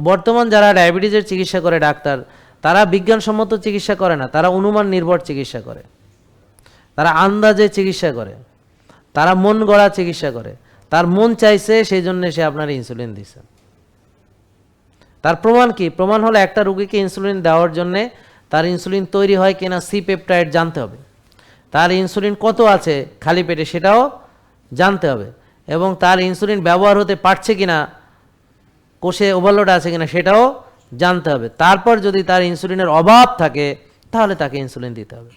বর্তমান যারা ডায়াবেটিসের চিকিৎসা করে ডাক্তার, তারা বিজ্ঞানসম্মত চিকিৎসা করে না, তারা অনুমান নির্ভর চিকিৎসা করে। তারা আন্দাজে চিকিৎসা করে। তারা মন গড়া চিকিৎসা করে। তার মন চাইছে সেই জন্য সে আপনার ইনসুলিন দিছে। তার প্রমাণ কি? প্রমাণ হলো একটা রুগীকে ইনসুলিন দেওয়ার জন্যে তার ইনসুলিন তৈরি হয় কিনা সি পেপটাইড জানতে হবে। তার ইনসুলিন কত আছে খালি পেটে সেটাও জানতে হবে। এবং তার ইনসুলিন ব্যবহার হতে পারছে কিনা কোষে ওভারলোড আছে কিনা সেটাও জানতে হবে। তারপর যদি তার ইনসুলিনের অভাব থাকে, তাহলে তাকে ইনসুলিন দিতে হবে।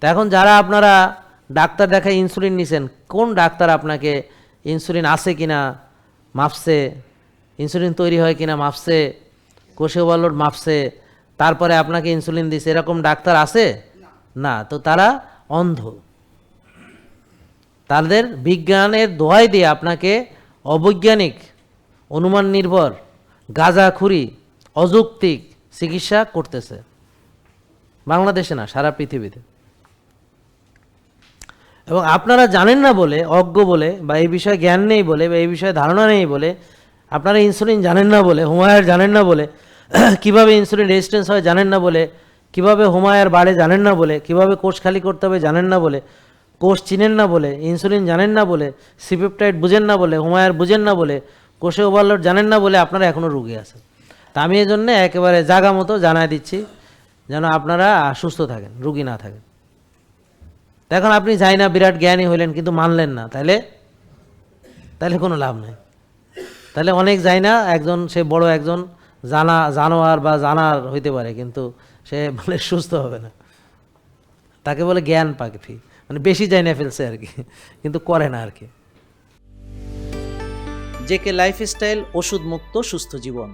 তো এখন যারা আপনারা ডাক্তার দেখায় ইনসুলিন নিছেন, কোন ডাক্তার আপনাকে ইনসুলিন আছে কিনা মাপছে ইনসুলিন তৈরি হয় কিনা মাপছে, কোষে ওভারলোড মাপছে, তারপরে আপনাকে ইনসুলিন দিছে, এরকম ডাক্তার আছে? না। তো তারা অন্ধ। তাদের বিজ্ঞানের দোহাই দিয়ে আপনাকে অবৈজ্ঞানিক অনুমান নির্ভর গাঁজাখুরি অযৌক্তিক চিকিৎসা করতেছে বাংলাদেশে না সারা পৃথিবীতে এবং আপনারা জানেন না বলে অজ্ঞ বলে বা এই বিষয়ে জ্ঞান নেই বলে বা এই বিষয়ে ধারণা নেই বলে আপনারা ইনসুলিন জানেন না বলে হুমায়ার জানেন না বলে কীভাবে ইনসুলিন রেজিস্ট্যান্স হয় জানেন না বলে কীভাবে হুমায়ার বাড়ে জানেন না বলে কীভাবে কোষ খালি করতে হবে জানেন না বলে কোষ চিনেন না বলে ইনসুলিন জানেন না বলে সিপেপটাইড বুঝেন না বলে হুমায়ার বুঝেন না বলে কোষে ওভারলোড জানেন না বলে আপনারা এখনও রুগী আছেন। তা আমি এই জন্যে একেবারে জাগা মতো জানাই দিচ্ছি, যেন আপনারা সুস্থ থাকেন, রুগী না থাকেন। এখন আপনি যাই না বিরাট জ্ঞানী হইলেন, কিন্তু মানলেন না। তাহলে তাহলে কোনো লাভ নেই। তাহলে অনেক যায় না, একজন, সে বড় একজন জানা, জানোয়ার বা জানার হইতে পারে, কিন্তু সে মানে সুস্থ হবে না। তাকে বলে জ্ঞান পাখি মানে বেশি যায় না ফেলছে আর কি, কিন্তু করে না আর কি। জেকে লাইফস্টাইল ওষুধমুক্ত সুস্থ জীবন।